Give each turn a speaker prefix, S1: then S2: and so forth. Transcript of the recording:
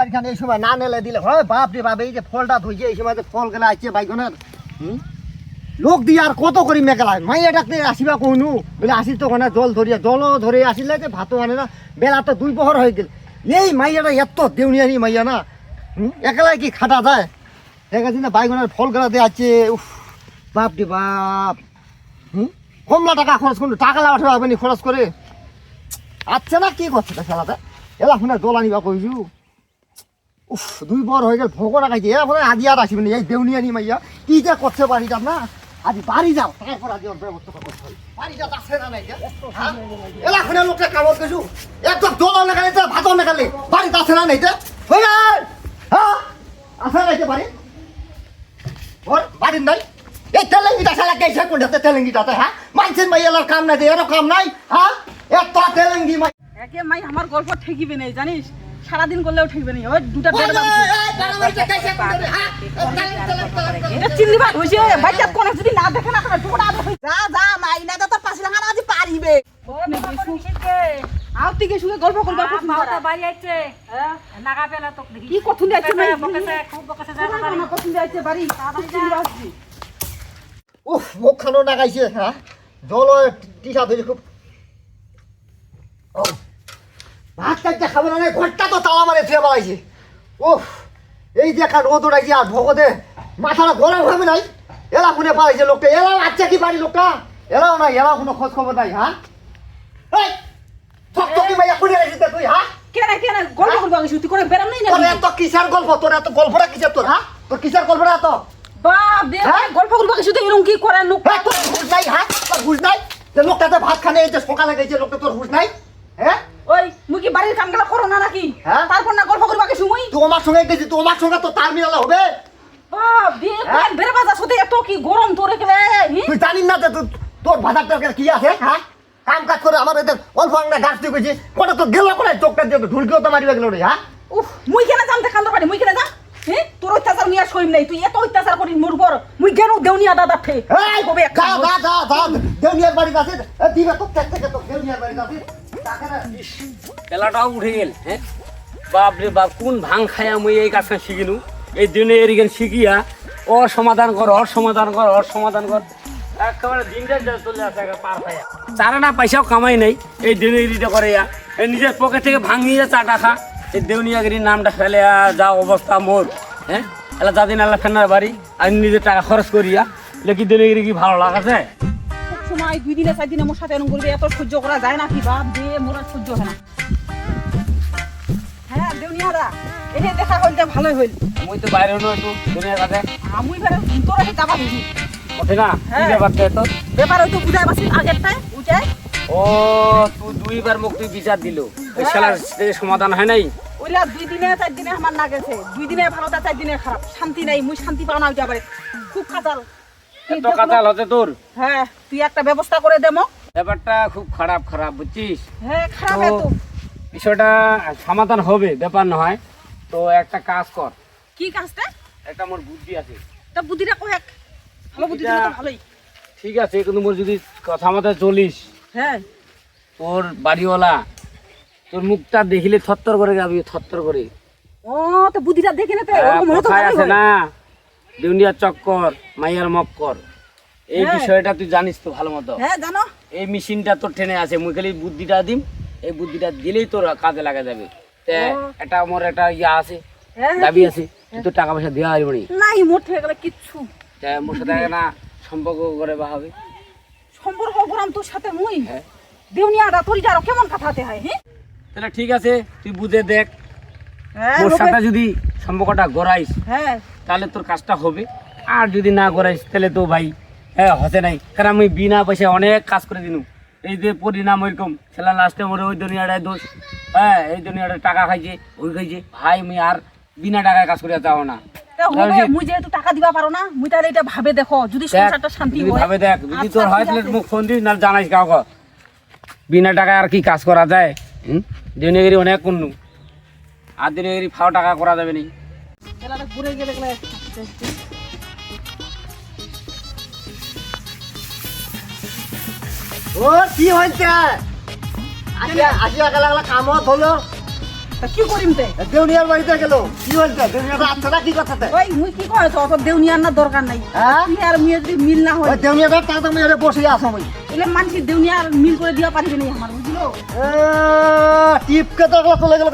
S1: বাড়িখান এই সময় না নেলে দিলে, হয় বাপ রে বাপ, এই যে ফলটা ধুইছে, এই সময় ফল গেলে আসছে বাইগনের? লোক দিয়ে আর কত করি মেঘালায় মাইয়া ডাকতে আসিবা কইনু? বলে আসি তো ওখানে, জল ধরিয়া, জলও ধরে আসিলে যে ভাতও আনে না, বেলা তো দুই পহর হয়ে গেল। এই মাইয়াটা এত দেউনিয়ানি মাইয়া না? একলাই কি খাটা যায়? দেখাচ্ছি না বাইগনের ফল গেলা দিয়ে আছে উফ, বাপ রে বাপ কমলা টাকা খরচ করল, টাকা লাগাতে হবে নি খরচ করে? আচ্ছা না, কি করছে খেলাতে? এলা শুনে জল আনিবা কইছু? উফ, দুই বর হয়ে গেল ভোগ লাগাইছে। এরা ফলে আজি আর আসিবনি এই দেউনিয়ানি মাইয়া। কি যে করছে বাড়ি যাম না? আজি বাড়ি যাও। তারপর আজি ওর ব্যবস্থা করতে হবে। বাড়ি যাও আছে না নাই হ্যাঁ? এলা শুনে লোকটা গেছু একদম লাগালে তো ভাত লাগালে। বাড়ি আছে না নাই হয়ে গেল। হ্যাঁ? হ্যাঁ? কাম নাই কাম নাই মাই
S2: একে মাই, আমার গল্প ঠেকিবে নেই, জানিস? সারাদিন করলেও ঠেকবে নেই ওই দুটা বেড় এটা চিন্দি ভাই হইছে বাচ্চা কোন যদি না দেখে না করে টোড়া দেখে।
S3: যা যা মাইনা তো তোর পাঁচ লাখ আজ পারিবে।
S2: আও থেকে সুগে গল্প করবা খুব
S4: মাওটা বাড়ি আইছে। নাগা পেলা তোক দেখি।
S2: কি কথুন যাচ্ছে মাই?
S4: বকেছে খুব বকেছে যা
S2: না কথুন যাচ্ছে বাড়ি? চিন্দি আসছি
S1: উফ মুখ খানো নাগাইছে হ্যাঁ? জল টিসা ধরে খুব। ও, ভাত কাটতে খাবে না ঘরটা তো তালা মারে থুয়ে বেড়াইছে উফ এই যে একটা রোদ উঠাইছে আর ভগতে মাথাটা গরম হবে নাই? এলা শুনে পালাইছে লোকটা এলা আচ্ছা কি বাড়ি লোকটা? এলাও নাই এলাও কোনো খোঁজ খবর নাই হ্যাঁ? এই থক থকি মাইয়া কুড়ি আইছিস তুই হ্যাঁ?
S2: কেন কেন গল্প করবা কিছু তুই করে বেরাম নাই না
S1: তোর এত কিসের গল্প তোর এত গল্পটা কিসের তোর হ্যাঁ? তোর কিসের গল্পটা এত?
S2: বাপ দে
S1: হ্যাঁ?
S2: গল্প করবা কিছু তুই এরকম কি করে? লোক
S1: হ্যাঁ তোর হুশ নাই হ্যাঁ? তোর নাই? লোকটাতে ভাত খানে এই যে সকালে গেছে লোকটা তোর হুশ নাই?
S2: ওই মুই কি বাড়ির কাম গেলা করো না নাকি?
S1: হ্যাঁ?
S2: তারপর না গল্প করবা কিছু মুই
S1: তুই আমার সঙ্গে গেছি তুই আমার সঙ্গে তো তাল মিলালে হবে।
S2: বাপ দে
S1: হ্যাঁ?
S2: বেরে বাজার সাথে এত কি গরম তোরে হি?
S1: তুই জানিস না যে তোর- তোর ভাতার কি আছে হ্যাঁ? কাম কাজ করে আমার এদের অল্প আংটা গাছ দিয়ে গেছি ওটা তো গেল করে চোখটা দিয়ে ঢুলকেও তো মারিবে গেল রে হ্যাঁ?
S2: উফ মুই কেন জানতে কান্দর পারি? মুই কেন যা হে তোর অত্যাচার আর সইম নাই তুই এত অত্যাচার করি মোর বর মুই কেন দেউনিয়া দাদা ফে
S1: এই,
S2: কবে
S1: যা যা যা দেউনিয়ার বাড়ি আছে দিবে তো থেকে তো দেউনিয়ার বাড়ি ইস,
S5: পেলাটাও উঠে গেল হ্যাঁ? বাপ রে বাপ, কোন ভাং খায়া মুই এই কাজটা শিখিনু এই দিনে এরিগেন শিখিয়া ওর সমাধান কর ওর সমাধান কর ওর সমাধান কর। একেবারে দিনটা চলে আসে পার না পয়সাও কামাই নাই, এই দিনে এরিটা করে নিজের পকেট থেকে ভাঙিয়ে চাটা খা। এই দেউনিয়াগিরির নামটা ফেলে যা অবস্থা মোর হ্যাঁ? এলা যাদিন আল্লাহ ফেনার বাড়ি, আমি নিজের টাকা খরচ করিয়া। লেকি দেউনিয়াগিরি কি ভালো লাগাছে।
S2: সময় দুই দিনে চার দিনে মোর সাথে এরকম করবে এত সহ্য করা যায় না কি বাপ দে মোর আর সহ্য হয় না। হ্যাঁ দেউনিয়া দা এনে দেখা হইলে ভালোই হইল।
S5: মুই তো বাইরে হলো একটু দুনিয়ার কাছে।
S2: আমি ফেরে তোর আগে যাবা বুঝি।
S5: ওঠে না কি
S2: হ্যাঁ।
S5: ব্যাপার তো?
S2: ব্যাপার হয়তো বুঝাই আগেরটায় বুঝাই।
S5: ও তুই দুইবার মুখ তুই বিচার দিল। ওই শালার সমাধান হয় নাই?
S2: ওইলা দুই দিনে চার দিনে আমার না গেছে দুই দিনে ভালো তা চার দিনে খারাপ। শান্তি নাই মুই শান্তি পাও না যাবারে খুব কাতাল।
S5: এত
S2: দেখলো-
S5: হতে তোর।
S2: হ্যাঁ তুই একটা ব্যবস্থা করে দেমো
S5: ব্যাপারটা খুব খারাপ খারাপ বুঝছিস?
S2: হ্যাঁ খারাপ
S5: তো বিষয়টা সমাধান হবে ব্যাপার নয়। তো একটা কাজ কর।
S2: কি কাজটা?
S5: একটা মোর বুদ্ধি আছে।
S2: তা বুদ্ধিটা কয়েক ভালো বুদ্ধি দিলে তো ভালোই।
S5: ঠিক আছে কিন্তু মোর যদি কথা মতো চলিস
S2: হ্যাঁ।
S5: তোর বাড়িওয়ালা তোর মুখটা দেখিলে থত্তর করে যাবি থত্তর করে।
S2: ও তো বুদ্ধিটা দেখে না তো
S5: হ্যাঁ,
S2: ওরকম হলে তো
S5: আছে
S2: হয়।
S5: না। দুনিয়ার চক্কর মাইয়ার মক্কর। এই
S2: হ্যাঁ।
S5: বিষয়টা তুই জানিস তো ভালো মতো।
S2: হ্যাঁ জানো।
S5: এই মেশিনটা তোর ট্রেনে আছে মুই খালি বুদ্ধিটা দিম এই বুদ্ধিটা দিলেই তোর কাজে লাগা যাবে। তে। এটা আমার একটা ইয়া আছে
S2: হ্যাঁ
S5: দাবি আছে কিন্তু টাকা পয়সা দেওয়া হবে না
S2: নাই মোট হয়ে গেলে কিচ্ছু।
S5: তা মোর সাথে না সম্পর্ক করে বা হবে।
S2: সম্পর্ক করাম তোর সাথে মুই। দেউনিয়াটা তোর যারো কেমন কথাতে হয় হ্যাঁ
S5: তাহলে ঠিক আছে তুই বুঝে দেখ।
S2: হ্যাঁ
S5: মোর সাথে যদি সম্পর্কটা গড়াইস
S2: হ্যাঁ।
S5: তাহলে তোর কাজটা হবে। আর যদি না গড়াইস তাহলে তো ভাই হ্যাঁ হতে নাই। কারণ আমি বিনা পয়সায় অনেক কাজ করে দিনু। এই যে পরিণাম ওইরকম ছেলে লাস্টে মরে ওই দুনিয়াটায় দোষ। হ্যাঁ এই দুনিয়াটায় টাকা খাইছে ওই খাইছে। ভাই আমি আর বিনা টাকায় কাজ করে যাও না।
S2: মুই যেহেতু টাকা দিবা পারো না মুই তাহলে এটা ভাবে দেখো যদি সংসারটা শান্তি হয়।
S5: ভাবে দেখ যদি
S2: আচ্ছা,
S5: তোর হয়
S2: ঠিক
S5: তাহলে মুখ ফোন দিস না জানাইস কাউকে বিনা টাকায় আর কি কাজ করা যায়? অনেক আর ফাও টাকা করা যাবে নি।
S2: খেলাটা ঘুরে গেলে গেলে
S1: ও কি হয়েছে? আসিয়া আসিয়া গেলা গেলা কামত হলো
S2: কি করিম তে?
S1: দেউনিয়ার বাড়িতে গেল। কি দেউনিয়াটা আসছে কি কথাতে
S2: ওই মুই কি করেছ অত দেউনিয়ার না দরকার নাই।
S1: হ্যাঁ?
S2: তুই আর যদি মিল না হয়?
S1: দেউনিয়াটা টাকা মেরে বসে আছো আমি
S2: এলে মানুষ দেউনিয়ার মিল করে দিয়া পারিবে না আমার বুঝলো?
S1: টিপকে তো চলে গেল।